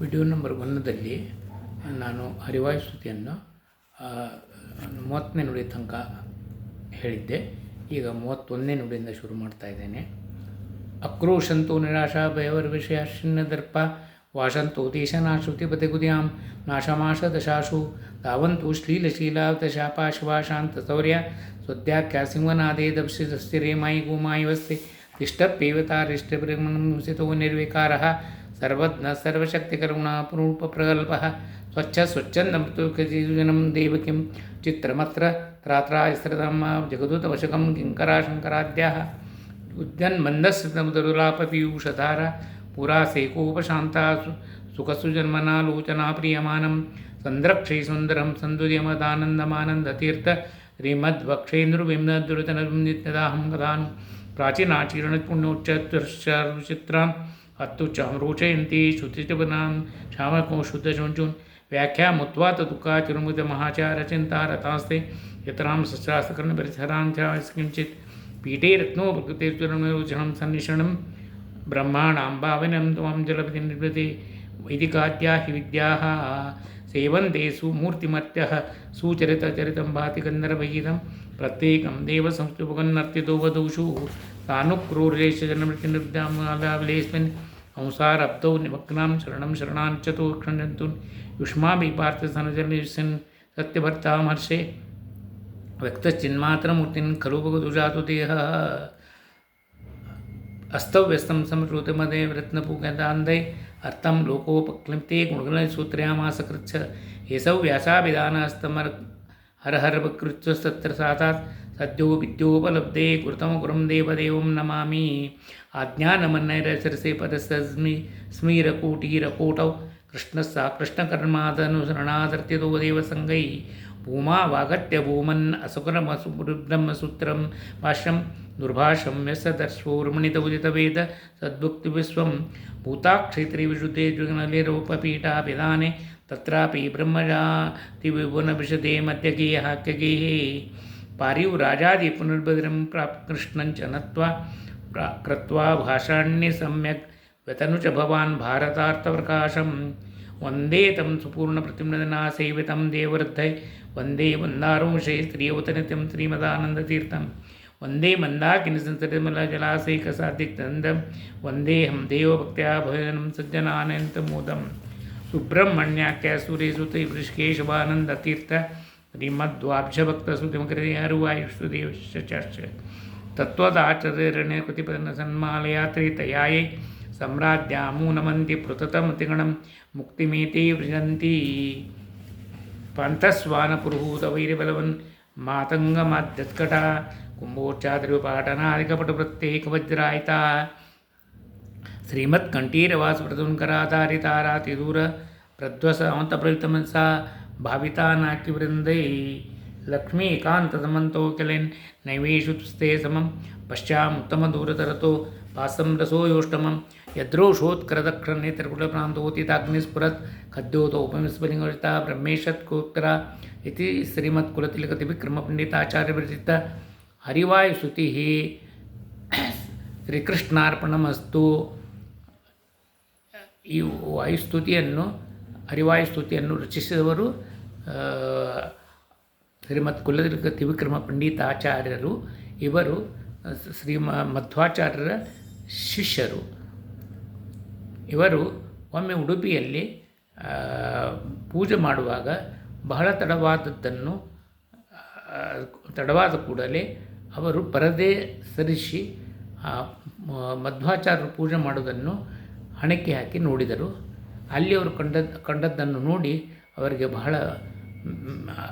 Video number ಒಂದರಲ್ಲಿ ನಾನು ಹರಿವಾಯು ಸ್ತುತಿಯನ್ನು ಮೂವತ್ತನೇ ನುಡಿ ತನಕ ಹೇಳಿದ್ದೆ. ಈಗ ಮೂವತ್ತೊಂದನೇ ನುಡಿಯಿಂದ ಶುರು ಮಾಡ್ತಾ ಇದ್ದೇನೆ. ಅಕ್ರೋಶಂತು ನಿರಾಶಾ ಭಯವರ್ ವಿಷಯ ದರ್ಪ, ವಾಶಂತು ದೇಶನಾಶ್ರುತಿ ಬದಿಗುದಿಯಾಂ ನಾಶಮಾಶ ದಶಾಶು, ಧಾವಂತು ಶ್ಲೀಲಶೀಲಾವತಶಾಪಾಶುಭಾಶಾಂತ ಸೌರ್ಯ, ಸ್ವದ್ಯಾಖ್ಯಾ ಸಿಂಹನಾದೇ ದಪ್ಸಿ ದಸ್ತಿ ದಸ್ತಿರೇಮಾಯಿ ಗೋಮಾಯಿ ವಸ್ತಿ ತಿಷ್ಟಪ್ಯೇವತಾರಿಷ್ಟಬ್ರಹ್ಮಂಸಿತೋ ನಿರ್ವಿಕಾರः सर्वज्ञ सर्वशक्तिकरुणापरूपप्रगल्भः स्वच्छ स्वच्छन्दमृतुकजीवनं देवकिं चित्रमत्र त्रात्रायस्रतमा जगदुतवशकं किङ्कराशङ्कराद्याः। उद्यन्मन्दस्मृतमुदरुलापपीयूषधारा पुरा सेकोपशान्ता सुखसुजन्मनालोचना प्रियमानं। संद्रक्षे सुन्दरं सन्दुजमदानन्दमानन्दतीर्थ श्रीमद्भक्षेन्द्रुबिम्नद्रुतनरुं नित्यदाहं कदानु प्राचीनाचीर्णपुण्योच्चतुश्चर्चित्रां हत्तु च रोचयन्ति श्यामको शुद्धशुञ्चून् व्याख्यामुत्वा तदुःखाचिरुमुदमहाचारचिन्ता रतास्ते यत्रां शस्त्रास्त्रकर्णपरिसरां च किञ्चित्। पीठे रत्नोपकृतिर्चरणं सन्निषणं, ब्रह्माणां भावनं त्वां जलपति निर्वृते वैदिकाद्या हि विद्याः सेवन्ते सुमूर्तिमत्यः सुचरितचरितं भाति गन्धर्वगीतं सानुक्रूरलेशजनमृत्युनिर्दामलाभिलेस्मिन् हंसारब्धौ निभक्नां शरणं शरणाञ्चतो क्षण्यन्तुन् युष्माभिः पार्थस्थनजनिसिन् सत्यभर्तां हर्षे खलु भगदुजातु देहः। अस्तव्यस्तं समश्रुतिमदे रत्नपूगदान्दै अर्थं लोकोपक्लिप्ते गुणगुणसूत्रयामासकृच्छ। एषौ व्यासाभिधानस्तमर् हर हर सद्यो विद्योपलब्धे कृतमगुरुं देवदेवं नमामि आज्ञानमन्नैरसरसे पदस्तस्मि स्मीरकोटीरकोटौ कृष्णस्सा कृष्णकर्मादनुसरणादर्त्यतो देवसङ्गै भूमा वागत्य भूमन् असुकरमसुब्रह्मसूत्रं भाष्यं दुर्भाषं व्यसदर्शोर्मणितौदितवेद सद्भुक्तिविश्वं भूताक्षेत्रे जुगनलिरूपपीठाभिधाने तत्रापि ब्रह्मजातिविभुनविशदे मध्यगेयः क्यगेः पारिव्राजादिपुनर्बधिरं प्राप् कृष्णञ्च नत्वा प्रा- कृत्वा भाषाण्य सम्यक् व्यतनु च भवान् भारतार्थप्रकाशं वंदे तं सुपूर्णप्रतिमदना सेवितं देववृद्धै वंदे वन्दारुंशे स्त्रियवतनित्यं श्रीमदानन्दतीर्थं वंदे मन्दाकिनिसंसरिमलजलाशयकसादिक्तन्दं वन्देऽहं देवभक्त्या भजनं सज्जनानन्तमोदं सुब्रह्मण्याख्या श्रीमद्वाब्जभक्तसुतिमकृतिहरुवायुस्तुदेवश्च तत्त्वदाचरणे कृतिपदन सन्मालयात्रितयाये सम्राज्ञामूनमन्ति पृथतमतिगणं मुक्तिमेते व्रजन्ति पन्थस्वानपुरुहूतवैर्बलवन् मातङ्गमाद्यत्कटा कुम्भोच्चाद्रिवपाटनादिकपटुप्रत्येकवज्रायिता श्रीमत्कण्ठीरवासप्रधुन्कराधारितारातिदूर प्रध्वसमन्तप्रयुतमनसा ಭಾವಿತಾನಾಕಿವೃಂದೈ ಲಕ್ಷ್ಮೀಕಾಂತಸಮಂತೋಕಿಲೆನ್ ನೈವೇಶು ತುಸ್ತೆ ಸಮಂ ದೂರತರತೋ ಪಾಸಂ ರಸೋಯೋಷ್ಟಮಂ ಯದ್ರೋಷೋತ್ಕೃತಕ್ಷಣೇತ್ರಕುಲಪ್ರಾಂತೋತಿತಾಗ್ನಿಸ್ಫುರತ್ ಖದ್ಯೋತೋಪಮಿಸ್ಫುಲಿಂಗಿತ ಬ್ರಹ್ಮೇಶತ್ಕೋತ್ತರ ಇತಿ ಶ್ರೀಮತ್ಕುಲತಿಲಕತಿವಿಕ್ರಮಪಂಡಿತಾಚಾರ್ಯವಿರಚಿತ ಹರಿವಾಯುಸುತಿ ಶ್ರೀಕೃಷ್ಣಾರ್ಪಣಮಸ್ತು. ಈ ವಾಯುಸ್ತುತಿಯನ್ನು ಹರಿವಾಯುಸ್ತುತಿಯನ್ನು ರಚಿಸಿದವರು ಶ್ರೀಮತ್ ತಿವಿಕ್ರಮ ಪಂಡಿತ ಪಂಡಿತಾಚಾರ್ಯರು, ಇವರು ಶ್ರೀಮ ಮಧ್ವಾಚಾರ್ಯರ ಶಿಷ್ಯರು. ಇವರು ಒಮ್ಮೆ ಉಡುಪಿಯಲ್ಲಿ ಪೂಜೆ ಮಾಡುವಾಗ ಬಹಳ ತಡವಾದದ್ದನ್ನು ತಡವಾದ ಕೂಡಲೇ ಅವರು ಪರದೆ ಸರಿಸಿ ಮಧ್ವಾಚಾರ್ಯರು ಪೂಜೆ ಮಾಡೋದನ್ನು ಹಣಕ್ಕೆ ಹಾಕಿ ನೋಡಿದರು. ಅಲ್ಲಿ ಅವರು ಕಂಡದ್ದು ಕಂಡದ್ದನ್ನು ನೋಡಿ ಅವರಿಗೆ ಬಹಳ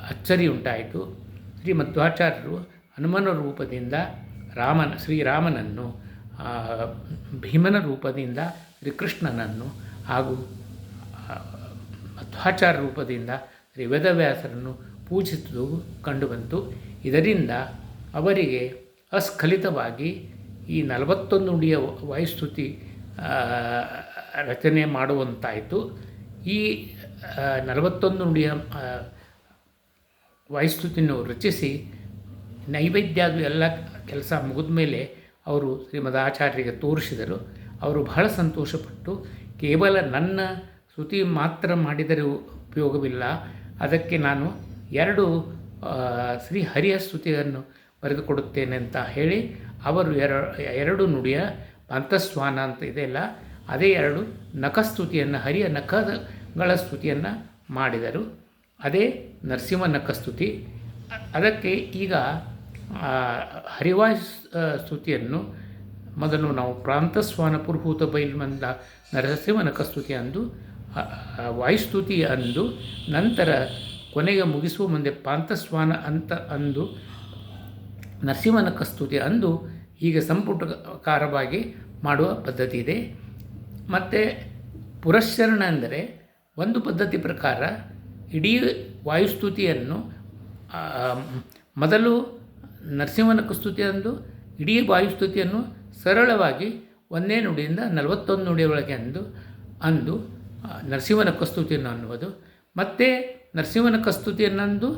ಅಚ್ಚರಿ ಉಂಟಾಯಿತು. ಶ್ರೀ ಮಧ್ವಾಚಾರ್ಯರು ಹನುಮನ ರೂಪದಿಂದ ರಾಮನ ಶ್ರೀರಾಮನನ್ನು ಭೀಮನ ರೂಪದಿಂದ ಶ್ರೀಕೃಷ್ಣನನ್ನು ಹಾಗೂ ಮಧ್ವಾಚಾರ ರೂಪದಿಂದ ಶ್ರೀ ವೇದವ್ಯಾಸರನ್ನು ಪೂಜಿಸುವುದು ಕಂಡುಬಂತು. ಇದರಿಂದ ಅವರಿಗೆ ಅಸ್ಖಲಿತವಾಗಿ ಈ ನಲವತ್ತೊಂದು ನುಡಿಯ ವಾಯುಸ್ತುತಿ ರಚನೆ ಮಾಡುವಂತಾಯಿತು. ಈ ನಲವತ್ತೊಂದು ನುಡಿಯ ವಾಯುಸ್ತುತಿಯನ್ನು ರಚಿಸಿ ನೈವೇದ್ಯಾದು ಎಲ್ಲ ಕೆಲಸ ಮುಗಿದ ಮೇಲೆ ಅವರು ಶ್ರೀಮದ್ ಆಚಾರ್ಯರಿಗೆ ತೋರಿಸಿದರು. ಅವರು ಬಹಳ ಸಂತೋಷಪಟ್ಟು, ಕೇವಲ ನನ್ನ ಸ್ತುತಿ ಮಾತ್ರ ಮಾಡಿದರೆ ಉಪಯೋಗವಿಲ್ಲ. ಅದಕ್ಕೆ ನಾನು ಎರಡು ಶ್ರೀ ಹರಿಯ ಸ್ತುತಿಯನ್ನು ಬರೆದುಕೊಡುತ್ತೇನೆ ಅಂತ ಹೇಳಿ, ಅವರು ಎರ, ಎರಡು ನುಡಿಯ ಪಂಥಸ್ವಾನ ಅಂತ ಇದೆಯಲ್ಲ ಅದೇ ಎರಡು ನಖಸ್ತುತಿಯನ್ನು ಹರಿಯ ನಖಗಳ ಸ್ತುತಿಯನ್ನು ಮಾಡಿದರು. ಅದೇ ನರಸಿಂಹನ ಕಸ್ತುತಿ ಅದಕ್ಕೆ ಈಗ ಹರಿವಾಯ್ ಸ್ತುತಿಯನ್ನು ಮೊದಲು ನಾವು ಪ್ರಾಂತಸ್ವಾನ ಪುರ್ಭೂತ ಬೈಲ್ಮಂದ ನರಸಿಂಹನ ಕಸ್ತುತಿ ಅಂದು ವಾಯುಸ್ತುತಿ ಅಂದು, ನಂತರ ಕೊನೆಗೆ ಮುಗಿಸುವ ಮುಂದೆ ಪ್ರಾಂತಸ್ವಾನ ಅಂತ ಅಂದು ನರಸಿಂಹನ ಕಸ್ತುತಿ ಅಂದು ಹೀಗೆ ಸಂಪುಟಕಾರವಾಗಿ ಮಾಡುವ ಪದ್ಧತಿ ಇದೆ. ಮತ್ತು ಪುರಶ್ಚರಣ ಅಂದರೆ ಒಂದು ಪದ್ಧತಿ ಪ್ರಕಾರ ಇಡೀ ವಾಯುಸ್ತುತಿಯನ್ನು ಮೊದಲು ನರಸಿಂಹನ ಕಸ್ತುತಿ ಅಂದು ಇಡೀ ವಾಯುಸ್ತುತಿಯನ್ನು ಸರಳವಾಗಿ ಒಂದೇ ನುಡಿಯಿಂದ ನಲವತ್ತೊಂದು ನುಡಿಯೊಳಗೆ ಅಂದು ಅಂದು ನರಸಿಂಹನ ಕಸ್ತುತಿಯನ್ನು ಅನ್ನುವುದು. ಮತ್ತು ನರಸಿಂಹನ ಕಸ್ತುತಿಯನ್ನಂದು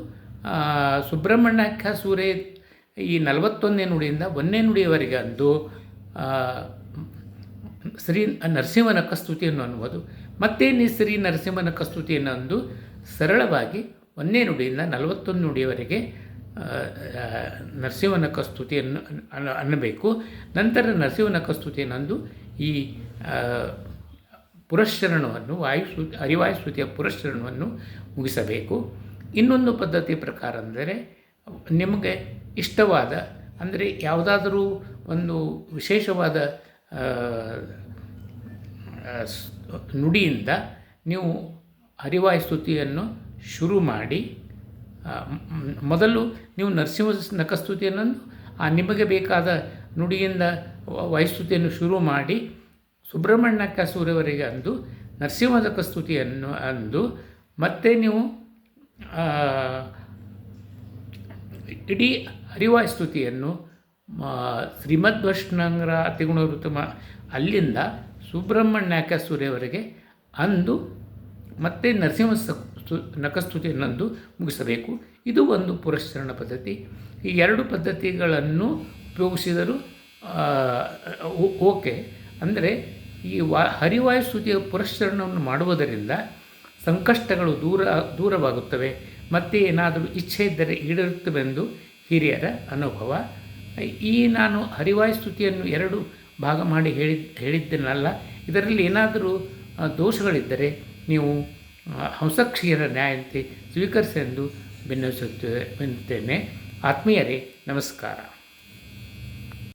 ಸುಬ್ರಹ್ಮಣ್ಯಾಖ್ಯ ಸೂರ್ಯ ಈ ನಲವತ್ತೊಂದನೇ ನುಡಿಯಿಂದ ಒಂದನೇ ನುಡಿಯವರೆಗೆ ಅಂದು ಶ್ರೀ ನರಸಿಂಹನ ಕಸ್ತುತಿಯನ್ನು ಅನ್ನುವುದು. ಮತ್ತೆ ನೀ ಶ್ರೀ ನರಸಿಂಹನ ಕಸ್ತುತಿಯನ್ನು ಅಂದು ಸರಳವಾಗಿ ಒಂದೇ ನುಡಿಯಿಂದ ನಲವತ್ತೊಂದು ನುಡಿಯವರೆಗೆ ನರಸಿಂಹನಕ ಸ್ತುತಿಯನ್ನು ಅನ್ನಬೇಕು. ನಂತರ ನರಸಿಂಹನ ಕಸ್ತುತಿಯನ್ನು ಅಂದು ಈ ವಾಯು ಪುರಶ್ಚರಣವನ್ನು, ವಾಯುಸು ಹರಿವಾಯುಸ್ತುತಿಯ ಪುರಶ್ಚರಣವನ್ನು ಮುಗಿಸಬೇಕು. ಇನ್ನೊಂದು ಪದ್ಧತಿ ಪ್ರಕಾರ ಅಂದರೆ, ನಿಮಗೆ ಇಷ್ಟವಾದ, ಅಂದರೆ ಯಾವುದಾದರೂ ಒಂದು ವಿಶೇಷವಾದ ನುಡಿಯಿಂದ ನೀವು ಹರಿವಾಯುಸ್ತುತಿಯನ್ನು ಶುರು ಮಾಡಿ ಮೊದಲು ನೀವು ನರಸಿಂಹ ನಖಸ್ತುತಿಯನ್ನು ಆ, ನಿಮಗೆ ಬೇಕಾದ ನುಡಿಯಿಂದ ವಾಯುಸ್ತುತಿಯನ್ನು ಶುರು ಮಾಡಿ ಸುಬ್ರಹ್ಮಣ್ಯ ಸೂರ್ಯವರೆಗೆ ಅಂದು ನರಸಿಂಹದ ಸ್ತುತಿಯನ್ನು ಅಂದು ಮತ್ತೆ ನೀವು ಇಡೀ ಹರಿವಾಯ ಸ್ತುತಿಯನ್ನು ಶ್ರೀಮದ್ ತಿಗುಣ ಋತುಮ ಅಲ್ಲಿಂದ ಸುಬ್ರಹ್ಮಣ್ಯಾಕ ಸೂರ್ಯವರೆಗೆ ಅಂದು ಮತ್ತೆ ನರಸಿಂಹ ಸ್ತು- ನಖಸ್ತುತಿಯನ್ನೊಂದು ಮುಗಿಸಬೇಕು. ಇದು ಒಂದು ಪುರಶ್ಚರಣ ಪದ್ಧತಿ. ಈ ಎರಡು ಪದ್ಧತಿಗಳನ್ನು ಉಪಯೋಗಿಸಿದರೂ ಓಕೆ. ಅಂದರೆ ಈ ವಾ ಹರಿವಾಯು ಸ್ತುತಿಯ ಪುರಶ್ಚರಣವನ್ನು ಮಾಡುವುದರಿಂದ ಸಂಕಷ್ಟಗಳು ದೂರ, ದೂರವಾಗುತ್ತವೆ. ಮತ್ತೆ ಏನಾದರೂ ಇಚ್ಛೆ ಇದ್ದರೆ ಈಡೇರುತ್ತವೆಂದು ಹಿರಿಯರ ಅನುಭವ. ಈ ನಾನು ಹರಿವಾಯು ಸ್ತುತಿಯನ್ನು ಎರಡು ಭಾಗ ಮಾಡಿ ಹೇಳಿ ಹೇಳಿದ್ದೇನಲ್ಲ. ಇದರಲ್ಲಿ ಏನಾದರೂ ದೋಷಗಳಿದ್ದರೆ ನೀವು ಹಂಸಕ್ಷೀರ ನ್ಯಾಯಂತೆ ಸ್ವೀಕರಿಸೆಂದು ಭಿನ್ನವಿಸುತ್ತೇನೆ ಆತ್ಮೀಯರೇ ನಮಸ್ಕಾರ.